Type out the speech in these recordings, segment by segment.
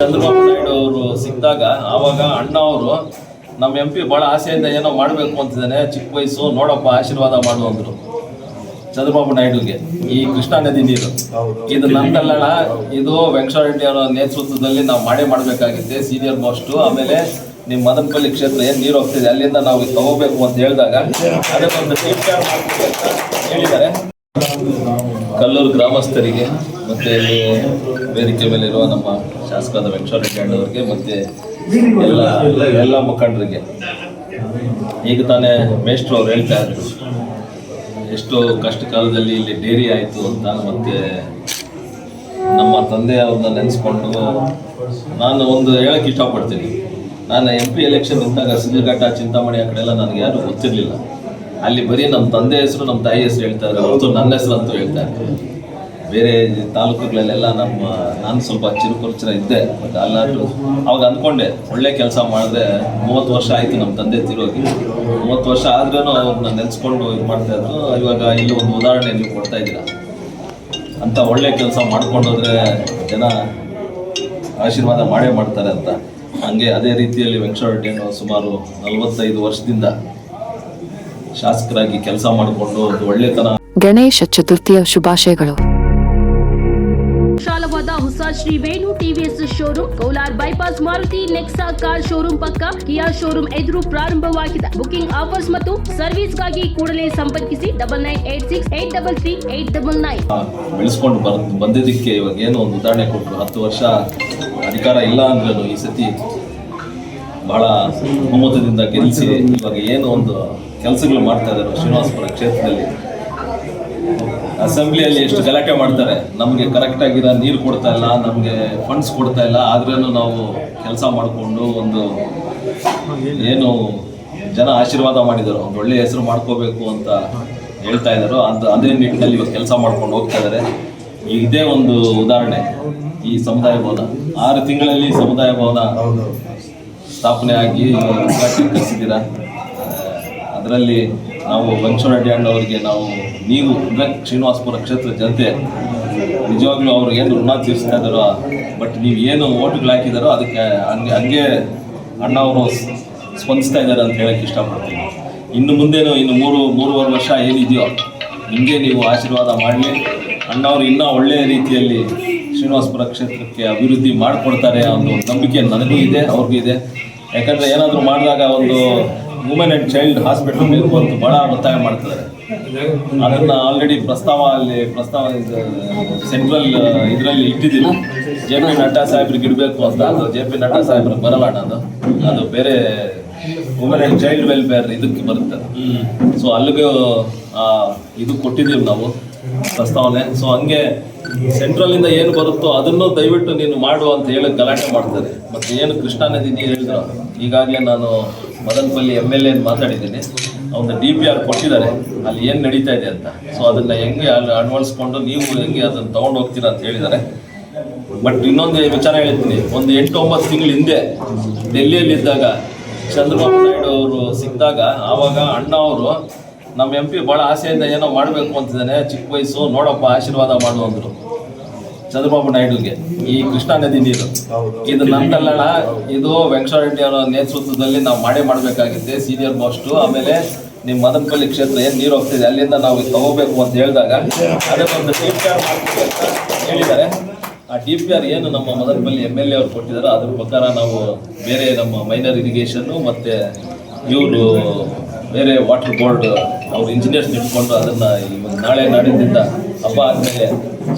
ಚಂದ್ರಬಾಬು ನಾಯ್ಡು ಅವರು ಸಿಕ್ಕಿದಾಗ ಆವಾಗ ಅಣ್ಣ ಅವರು ನಮ್ಮ ಎಂ ಪಿ ಭಾಳ ಆಸೆಯಿಂದ ಏನೋ ಮಾಡಬೇಕು ಅಂತಿದ್ದಾನೆ ಚಿಕ್ಕ ವಯಸ್ಸು ನೋಡಪ್ಪ ಆಶೀರ್ವಾದ ಮಾಡು ಅಂದರು ಚಂದ್ರಬಾಬು ನಾಯ್ಡುಗೆ. ಈ ಕೃಷ್ಣಾ ನದಿ ನೀರು. ಇದು ನಂದಲ್ಲಣ ಇದು ವೆಂಕಟೇಶ್ವರ ರೆಡ್ಡಿ ಅವರ ನೇತೃತ್ವದಲ್ಲಿ ನಾವು ಮಾಡೇ ಮಾಡಬೇಕಾಗಿದೆ ಸೀನಿಯರ್ ಮೋಸ್ಟು ಆಮೇಲೆ ನಿಮ್ಮ ಮದನಪಲ್ಲಿ ಕ್ಷೇತ್ರ ಏನು ನೀರು ಹೋಗ್ತಿದೆ ಅಲ್ಲಿಂದ ನಾವು ಇದು ತಗೋಬೇಕು ಅಂತ ಹೇಳಿದಾಗ ಅದಕ್ಕೊಂದು ಟೀಮ್ ಹೇಳಿದ್ದಾರೆ. ಕಲ್ಲೂರು ಗ್ರಾಮಸ್ಥರಿಗೆ ಮತ್ತೆ ವೇದಿಕೆ ಮೇಲೆ ಇರುವ ನಮ್ಮ ಶಾಸಕರಾದ ವೆಂಕಟರೆಡ್ಡಿ ರೆಡ್ಡಿ ಅಣ್ಣವರಿಗೆ ಮತ್ತೆ ಎಲ್ಲ ಎಲ್ಲ ಮುಖಂಡರಿಗೆ. ಈಗ ತಾನೇ ಮೇಷ್ಟ್ರು ಅವ್ರು ಹೇಳ್ತಾ ಇದ್ರು. ಎಷ್ಟೋ ಕಷ್ಟ ಕಾಲದಲ್ಲಿ ಇಲ್ಲಿ ಡೇರಿ ಆಯಿತು ಅಂತ ಮತ್ತೆ ನಮ್ಮ ತಂದೆ ಅವ್ರನ್ನ ನೆನೆಸ್ಕೊಂಡು ನಾನು ಒಂದು ಹೇಳಕ್ಕೆ ಇಷ್ಟಪಡ್ತೀನಿ. ನಾನು ಎಂ ಪಿ ಎಲೆಕ್ಷನ್ ನಿಂತಾಗ ಸಿದ್ಧಘಟ್ಟ, ಚಿಂತಾಮಣಿ ಆ ಕಡೆ ನನಗೆ ಯಾರು ಗೊತ್ತಿರಲಿಲ್ಲ. ಅಲ್ಲಿ ಬರೀ ನಮ್ಮ ತಂದೆ ಹೆಸರು, ನಮ್ಮ ತಾಯಿ ಹೆಸರು ಹೇಳ್ತಾರೆ ಹೊರತು ನನ್ನ ಹೆಸರು ಅಂತೂ ಹೇಳ್ತಾರೆ ಬೇರೆ ತಾಲೂಕುಗಳಲ್ಲೆಲ್ಲ ನಮ್ಮ, ನಾನು ಸ್ವಲ್ಪ ಚಿರುಪರಿಚಯ ಇದ್ದೆ ಬಟ್ ಅಲ್ಲಾದ್ರೂ ಅವಾಗ ಅಂದ್ಕೊಂಡೆ, ಒಳ್ಳೆ ಕೆಲಸ ಮಾಡಿದ್ರೆ ಮೂವತ್ತು ವರ್ಷ ಆಯಿತು ನಮ್ಮ ತಂದೆ ತಿರುಗಿ. ಮೂವತ್ತು ವರ್ಷ ಆದ್ರೂ ಅವ್ರನ್ನ ನೆನೆಸ್ಕೊಂಡು ಇದು ಮಾಡ್ತಾ ಇದ್ರು. ಇವಾಗ ಇಲ್ಲಿ ಒಂದು ಉದಾಹರಣೆ ನೀವು ಕೊಡ್ತಾ ಇದ್ದೀರಾ? ಅಂತ ಒಳ್ಳೆ ಕೆಲಸ ಮಾಡ್ಕೊಂಡು ಹೋದ್ರೆ ಜನ ಆಶೀರ್ವಾದ ಮಾಡೇ ಮಾಡ್ತಾರೆ ಅಂತ. ಹಂಗೆ ಅದೇ ರೀತಿಯಲ್ಲಿ ವೆಂಕಟರೆಡ್ಡಿಯನ್ನು ರೆಡ್ಡಿಯನ್ನು ಸುಮಾರು ನಲವತ್ತೈದು ವರ್ಷದಿಂದ ಶಾಸಕರಾಗಿ ಕೆಲಸ ಮಾಡಿಕೊಂಡು ಒಳ್ಳೆತನ. ಗಣೇಶ ಚತುರ್ಥಿಯ ಶುಭಾಶಯಗಳು. Shri Venu TVS showroom, Kolar bypass Maruti Nexa car showroom ಪಕ್ಕ ಕಿಯಾ ಶೋರೂಮ್ ಎದುರು ಪ್ರಾರಂಭವಾಗಿದೆ. ಬುಕಿಂಗ್ ಆಫರ್ಸ್ ಮತ್ತು ಸರ್ವಿಸ್ಗಾಗಿ ಕೂಡಲೇ ಸಂಪರ್ಕಿಸಿ double nine eight six eight double three eight double nine. ಬೆಳೆಸ್ಕೊಂಡು ಬಂದಿದ್ದಕ್ಕೆ ಇವಾಗ ಏನೋ ಒಂದು ಉದಾಹರಣೆ ಕೊಟ್ಟರು ಹತ್ತು ವರ್ಷ ಅಧಿಕಾರ ಇಲ್ಲ ಅಂದ್ರೂ ಈ ಸತಿ ಬಹಳ ಬಹುಮತದಿಂದ ಗೆಲ್ಲಿಸಿ ಇವಾಗ ಏನೋ ಒಂದು ಕೆಲಸಗಳು ಮಾಡ್ತಾ ಇದ್ದಾರೆ ಶ್ರೀನಿವಾಸಪುರ ಕ್ಷೇತ್ರದಲ್ಲಿ. ಅಸೆಂಬ್ಲಿಯಲ್ಲಿ ಎಷ್ಟು ಗಲಾಟೆ ಮಾಡ್ತಾರೆ, ನಮಗೆ ಕರೆಕ್ಟ್ ಆಗಿರೋ ನೀರು ಕೊಡ್ತಾ ಇಲ್ಲ, ನಮಗೆ ಫಂಡ್ಸ್ ಕೊಡ್ತಾ ಇಲ್ಲ ಆದ್ರೂ ನಾವು ಕೆಲಸ ಮಾಡಿಕೊಂಡು ಒಂದು ಏನು ಜನ ಆಶೀರ್ವಾದ ಮಾಡಿದರು. ಒಂದು ಒಳ್ಳೆಯ ಹೆಸರು ಮಾಡ್ಕೋಬೇಕು ಅಂತ ಹೇಳ್ತಾ ಇದ್ದಾರೆ ಅದು ಅದೇ ನಿಟ್ಟಿನಲ್ಲಿ ಇವತ್ತು ಕೆಲಸ ಮಾಡ್ಕೊಂಡು ಹೋಗ್ತಾ ಇದ್ದಾರೆ ಇದೇ ಒಂದು ಉದಾಹರಣೆ ಈ ಸಮುದಾಯ ಭವನ. ಆರು ತಿಂಗಳಲ್ಲಿ ಸಮುದಾಯ ಭವನ ಸ್ಥಾಪನೆ ಆಗಿ ಉದ್ಘಾಟನೆ ಕಳಿಸಿದ್ದೀರಾ ಅದರಲ್ಲಿ ನಾವು ವೆಂಕಟೇಶ್ವರ ರೆಡ್ಡಿ ಅಣ್ಣವರಿಗೆ ನಾವು ನೀವು ಅಂದರೆ ಶ್ರೀನಿವಾಸಪುರ ಕ್ಷೇತ್ರ ಜನತೆ, ನಿಜವಾಗ್ಲೂ ಅವ್ರು ಏನು ಋಣ ತೀರಿಸ್ತಾ ಇದ್ದಾರೋ ಬಟ್ ನೀವು ಏನು ಓಟ್ಗಳು ಹಾಕಿದಾರೋ ಅದಕ್ಕೆ ಹಂಗೆ ಹಂಗೆ ಅಣ್ಣ ಅವರು ಸ್ಪಂದಿಸ್ತಾ ಇದ್ದಾರೆ ಅಂತ ಹೇಳಕ್ಕೆ ಇಷ್ಟಪಡ್ತೀನಿ ಇನ್ನು ಮುಂದೇನು ಇನ್ನು ಮೂರು, ಮೂರುವರೆ ವರ್ಷ ಏನಿದೆಯೋ, ನಿಮಗೆ ನೀವು ಆಶೀರ್ವಾದ ಮಾಡಲಿ. ಅಣ್ಣವರು ಇನ್ನೂ ಒಳ್ಳೆಯ ರೀತಿಯಲ್ಲಿ ಶ್ರೀನಿವಾಸಪುರ ಕ್ಷೇತ್ರಕ್ಕೆ ಅಭಿವೃದ್ಧಿ ಮಾಡಿಕೊಡ್ತಾರೆ ಅನ್ನೋ ನಂಬಿಕೆ ನನಗೂ ಇದೆ, ಅವ್ರಿಗೂ ಇದೆ. ಯಾಕಂದರೆ ಏನಾದರೂ ಮಾಡಿದಾಗ ಒಂದು ವುಮೆನ್ ಆ್ಯಂಡ್ ಚೈಲ್ಡ್ ಹಾಸ್ಪಿಟಲ್ ಬೇಕು ಅಂತ ಭಾಳ ಒತ್ತಾಯ ಮಾಡ್ತಿದ್ದಾರೆ. ಅದನ್ನು ಆಲ್ರೆಡಿ ಪ್ರಸ್ತಾವ ಅಲ್ಲಿ, ಪ್ರಸ್ತಾವ ಸೆಂಟ್ರಲ್ ಇದರಲ್ಲಿ ಇಟ್ಟಿದ್ದೀವಿ. ಜೆ ಪಿ ನಡ್ಡಾ ಸಾಹೇಬ್ರಿಗೆ ಇಡಬೇಕು ಅಂತ. ಅದು ಜೆ ಪಿ ನಡ್ಡಾ ಸಾಹೇಬ್ರಿಗೆ ಬರಲ್ಲ ಅದು. ಅದು ಬೇರೆ ವುಮೆನ್ ಆ್ಯಂಡ್ ಚೈಲ್ಡ್ ವೆಲ್ಫೇರ್ ಇದಕ್ಕೆ ಬರುತ್ತೆ. ಸೊ ಅಲ್ಲಿಗೆ ಇದು ಕೊಟ್ಟಿದ್ದೀವಿ ನಾವು ಪ್ರಸ್ತಾವನೆ. ಸೊ ಹಂಗೆ ಸೆಂಟ್ರಲಿಂದ ಏನು ಬರುತ್ತೋ ಅದನ್ನು ದಯವಿಟ್ಟು ನೀನು ಮಾಡು ಅಂತ ಹೇಳಿ ಗಲಾಟೆ ಮಾಡ್ತಾರೆ. ಮತ್ತು ಏನು ಕೃಷ್ಣಾ ನದಿ ನೀರು ಹೇಳಿದ್ರು, ಈಗಾಗಲೇ ನಾನು ಮದನಪಲ್ಲಿ ಎಂ ಎಲ್ ಎ ಮಾತಾಡಿದ್ದೀನಿ. ಅವನ್ನ ಡಿ ಪಿ ಆರ್ ಕೊಟ್ಟಿದ್ದಾರೆ. ಅಲ್ಲಿ ಏನು ನಡೀತಾ ಇದೆ ಅಂತ. ಸೊ ಅದನ್ನು ಹೆಂಗೆ ಅಲ್ಲಿ ಅಳವಡಿಸ್ಕೊಂಡು ನೀವು ಹೆಂಗೆ ಅದನ್ನು ತೊಗೊಂಡು ಹೋಗ್ತೀರಾ ಅಂತ ಹೇಳಿದ್ದಾರೆ. ಬಟ್ ಇನ್ನೊಂದು ವಿಚಾರ ಹೇಳ್ತೀನಿ. ಒಂದು ಎಂಟು ಒಂಬತ್ತು ತಿಂಗಳ ಹಿಂದೆ ಡೆಲ್ಲಿಯಲ್ಲಿದ್ದಾಗ ಚಂದ್ರಬಾಬು ನಾಯ್ಡು ಅವರು ಸಿಕ್ಕಿದಾಗ ಆವಾಗ ಅಣ್ಣ ಅವರು ನಮ್ಮ ಎಂ ಪಿ ಭಾಳ ಆಸೆಯಿಂದ ಏನೋ ಮಾಡಬೇಕು ಅಂತಿದ್ದಾನೆ ಚಿಕ್ಕ ವಯಸ್ಸು ನೋಡಪ್ಪ ಆಶೀರ್ವಾದ ಮಾಡು ಅಂದರು ಚಂದ್ರಬಾಬು ನಾಯ್ಡುಗೆ. ಈ ಕೃಷ್ಣಾ ನದಿ ನೀರು. ಇದು ನಂದಲ್ಲಣ ಇದು ವೆಂಕಟೇಶ್ವರ ರೆಡ್ಡಿ ಅವರ ನೇತೃತ್ವದಲ್ಲಿ ನಾವು ಮಾಡೇ ಮಾಡಬೇಕಾಗಿದೆ ಸೀನಿಯರ್ ಮೋಸ್ಟು ಆಮೇಲೆ ನಿಮ್ಮ ಮದನಪಲ್ಲಿ ಕ್ಷೇತ್ರ ಏನು ನೀರು ಹೋಗ್ತಿದೆ ಅಲ್ಲಿಂದ ನಾವು ಇದು ತಗೋಬೇಕು ಅಂತ ಹೇಳಿದಾಗ ಟೀಮ್ ಮಾಡ್ತೀವಿ ಅಂತ ಹೇಳಿದ್ದಾರೆ. ಆ ಡಿ ಪಿ ಆರ್ ಏನು ನಮ್ಮ ಮದನಪಲ್ಲಿ ಎಂ ಎಲ್ ಎ ಅವ್ರು ಕೊಟ್ಟಿದ್ದಾರೆ ಅದ್ರ ಪ್ರಕಾರ ನಾವು ಬೇರೆ ನಮ್ಮ ಮೈನರ್ ಇರಿಗೇಷನ್ನು ಮತ್ತು ಇವರು ಬೇರೆ ವಾಟರ್ ಬೋರ್ಡ್ ಅವ್ರು ಇಂಜಿನಿಯರ್ಸ್ ಇಟ್ಕೊಂಡು ಅದನ್ನು ನಾಳೆ ನಾಡಿದ್ದಿಂದ ಹಬ್ಬ ಆದಮೇಲೆ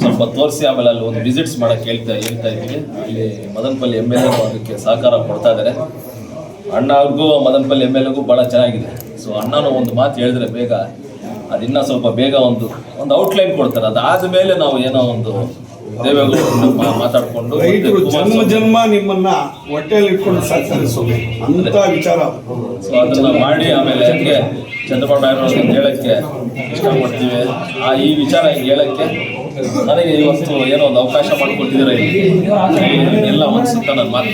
ಸ್ವಲ್ಪ ತೋರಿಸಿ ಆಮೇಲೆ ಅಲ್ಲಿ ಒಂದು ವಿಸಿಟ್ಸ್ ಮಾಡೋಕ್ಕೆ ಹೇಳ್ತಾ ಹೇಳ್ತಾ ಇದ್ದೀವಿ ಅಲ್ಲಿ ಮದನಪಲ್ಲಿ ಎಂ ಎಲ್ ಎ ಅದಕ್ಕೆ ಸಹಕಾರ ಕೊಡ್ತಾ ಇದ್ದಾರೆ ಅಣ್ಣ ಅವ್ರಿಗೂ ಮದನಪಲ್ಲಿ ಎಂ ಎಲ್ ಎಗೂ ಭಾಳ ಚೆನ್ನಾಗಿದೆ. ಸೊ ಅಣ್ಣನೂ ಒಂದು ಮಾತು ಹೇಳಿದ್ರೆ ಬೇಗ ಅದಿನ್ನೂ ಸ್ವಲ್ಪ ಬೇಗ ಒಂದು ಒಂದು ಔಟ್ಲೈನ್ ಕೊಡ್ತಾರೆ. ಅದಾದ ಮೇಲೆ ನಾವು ಏನೋ ಒಂದು ದೇವೇಗೌಡರು ಮಾ- ಮಾತಾಡ್ಕೊಂಡು ರೈತರು ಜನ್ಮ ಜನ್ಮ ನಿಮ್ಮನ್ನ ಹೊಟ್ಟೆಯಲ್ಲಿ ಇಟ್ಕೊಂಡು ಸಾಕ್ತಾರೆ ಅಂತ ವಿಚಾರ. ಸೊ ಅದನ್ನ ಮಾಡಿ ಆಮೇಲೆ ಅದಕ್ಕೆ ಚಂದ್ರಬಾಬು ನಾಯ್ಡು ಹೇಳಕ್ಕೆ ಇಷ್ಟಪಡ್ತೀವಿ. ಆ ಈ ವಿಚಾರ ಹಿಂಗೆ ಹೇಳಕ್ಕೆ ನನಗೆ ಇವತ್ತು ಏನೋ ಒಂದು ಅವಕಾಶ ಮಾಡಿಕೊಟ್ಟಿದ್ದೀರ ಇಲ್ಲಿ? ಎಲ್ಲ ಮನಸ್ಸಿಂದ ನಾನು ಮಾತು